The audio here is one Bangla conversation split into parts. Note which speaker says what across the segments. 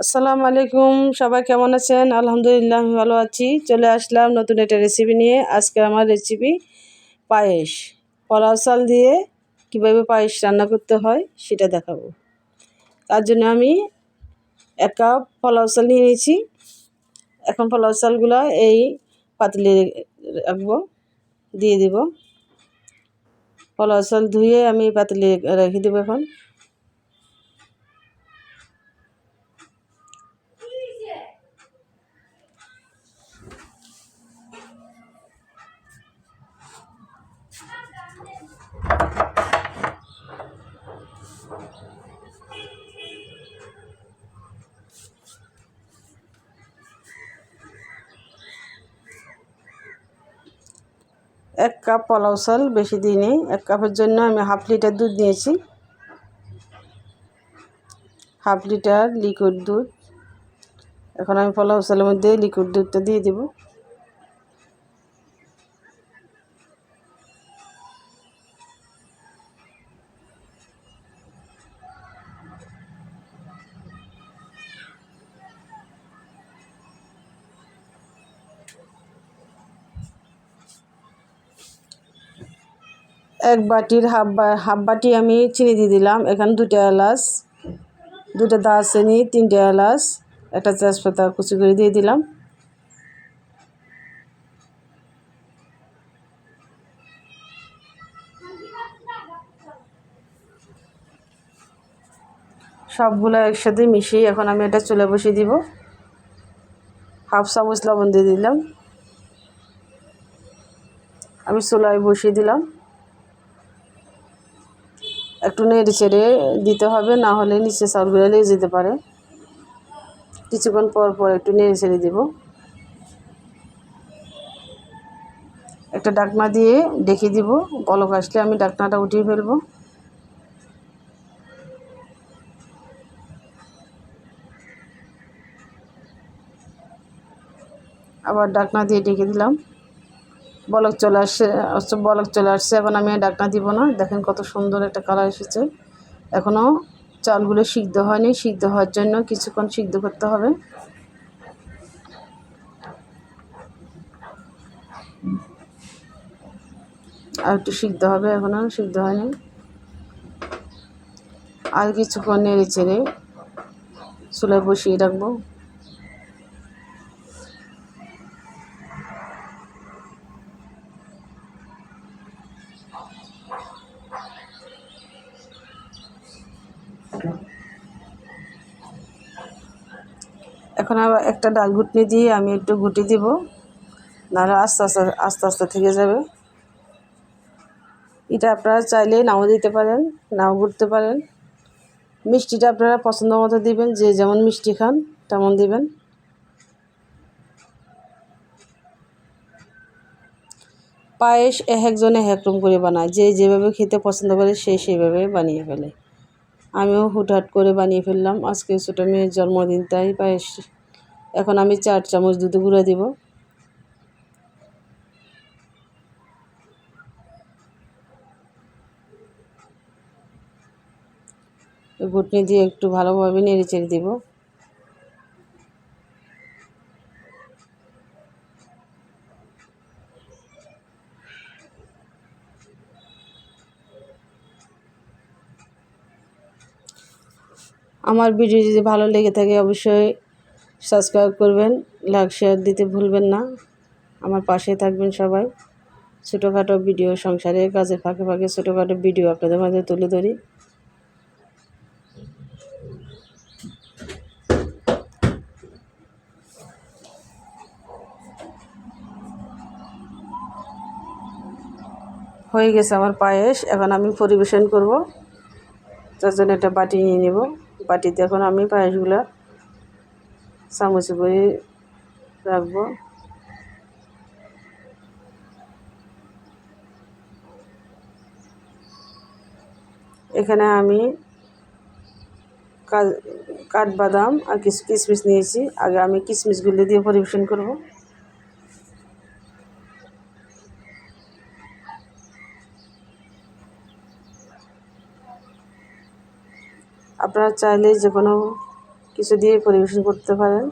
Speaker 1: আসসালামু আলাইকুম, সবাই কেমন আছেন? আলহামদুলিল্লাহ, আমি ভালো আছি। চলে আসলাম নতুন একটা রেসিপি নিয়ে। আজকে আমার রেসিপি পায়েস। পলাও চাল দিয়ে কীভাবে পায়েস রান্না করতে হয় সেটা দেখাবো। তার জন্য আমি এক কাপ পোলাও চাল নিয়ে নিয়েছি। এখন পোলাও চালগুলো এই পাতলে রাখব, দিয়ে দিব। পোলাও চাল ধুয়ে আমি পাতলে রেখে দেবো এখন। এক কাপ পোলাও চাল বেশি দিই নেই এক কাপের জন্য আমি হাফ লিটার দুধ নিয়েছি। হাফ লিটার লিকুইড দুধ। এখন আমি পোলাও চালের মধ্যে লিকুইড দুধটা দিয়ে দেবো। এক বাটির হাফ হাফ বাটি আমি চিনি দিয়ে দিলাম। এখানে দুটো এলাচ দুটো দারচিনি, তিনটে এলাচ, একটা তেজপাতা কুচি করে দিয়ে দিলাম। সবগুলো একসাথে মিশিয়ে এখন আমি এটা চুলে বসিয়ে দিব। হাফ চামচ লবণ দিয়ে দিলাম। আমি চুলায় বসিয়ে দিলাম। একটু নেড়ে চেড়ে দিতে হবে, না হলে নিচে চাউলগুলো লেগে যেতে পারে। কিছুক্ষণ পর পর একটু নেড়ে চেড়ে দেব। একটা ডাকনা দিয়ে ডেকে দিব। বলক আসলে আমি ডাকনাটা উঠিয়ে ফেলব। আবার ডাকনা দিয়ে ডেকে দিলাম। বলক চলে আসছে বলক চলে আসছে। এখন আমি ডাকনা দিব না। দেখেন কত সুন্দর একটা কালার এসেছে। এখনও চালগুলো সিদ্ধ হয়নি। সিদ্ধ হওয়ার জন্য কিছুক্ষণ সিদ্ধ করতে হবে। আর একটু সিদ্ধ হবে। এখনও সিদ্ধ হয়নি। আর কিছুক্ষণ নেড়ে চেড়ে চুলায় বসিয়ে রাখব। এখন আবার একটা ডাল ঘুটনি দিয়ে আমি একটু ঘুটি দিব, নাহলে আস্তে আস্তে আস্তে আস্তে থেকে যাবে। এটা আপনারা চাইলে নাও দিতে পারেন, নাও ঘুরতে পারেন। মিষ্টিটা আপনারা পছন্দ মতো দিবেন, যে যেমন মিষ্টি খান তেমন দিবেন। পায়েস এক একজনে এক রকম করে বানায়, যে যেভাবে খেতে পছন্দ করে সে সেইভাবে বানিয়ে ফেলে। আমিও হুটহাট করে বানিয়ে ফেললাম। আজকে ছোটো মেয়ের জন্মদিন, তাই পায়েস। এখন আমি চার চামচ দুধ গুঁড়া দেব। ঘুটনি দিয়ে একটু ভালোভাবে নেড়ে চেড়ে দিব। আমার ভিডিও যদি ভালো লেগে থাকে অবশ্যই সাবস্ক্রাইব করবেন লাইক শেয়ার দিতে ভুলবেন না। আমার পাশে থাকবেন সবাই। ছোটোখাটো ভিডিও সংসারে কাজের ফাঁকে ফাঁকে ছোটোখাটো ভিডিও আপনাদের মাঝে তুলে ধরি। হয়ে গেছে আমার পায়েস, এখন আমি পরিবেশন করব। তার জন্য একটা বাটি নিয়ে নেব। বাটিতে এখন আমি পায়েসগুলো চামচে করে রাখব। এখানে আমি কাঠবাদাম আর কিছু কিশমিশ নিয়েছি। আগে আমি কিশমিশগুলো দিয়ে পরিবেশন করব। আপনারা চাইলে যে কোনো কিছু দিয়ে পরিবেশন করতে পারেন।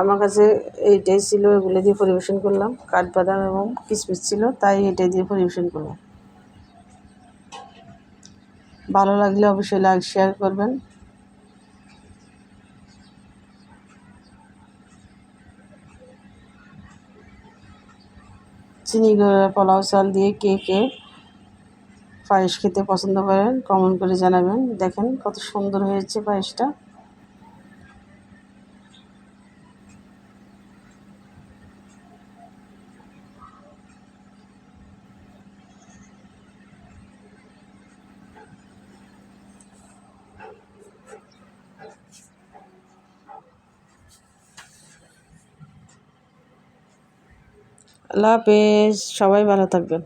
Speaker 1: আমার কাছে এইটাই ছিল, এগুলো দিয়ে পরিবেশন করলাম। কাঠবাদাম এবং কিশমিশ ছিল, তাই এটাই দিয়ে পরিবেশন করলাম। ভালো লাগলে অবশ্যই লাইক শেয়ার করবেন। চিনি পোলাও, চাল দিয়ে কে কে পায়েস খেতে পছন্দ করেন কমেন্ট করে জানাবেন। দেখেন কত সুন্দর হয়েছে পায়েসটা। আল্লাহ হাফেজ, সবাই ভালো থাকবেন।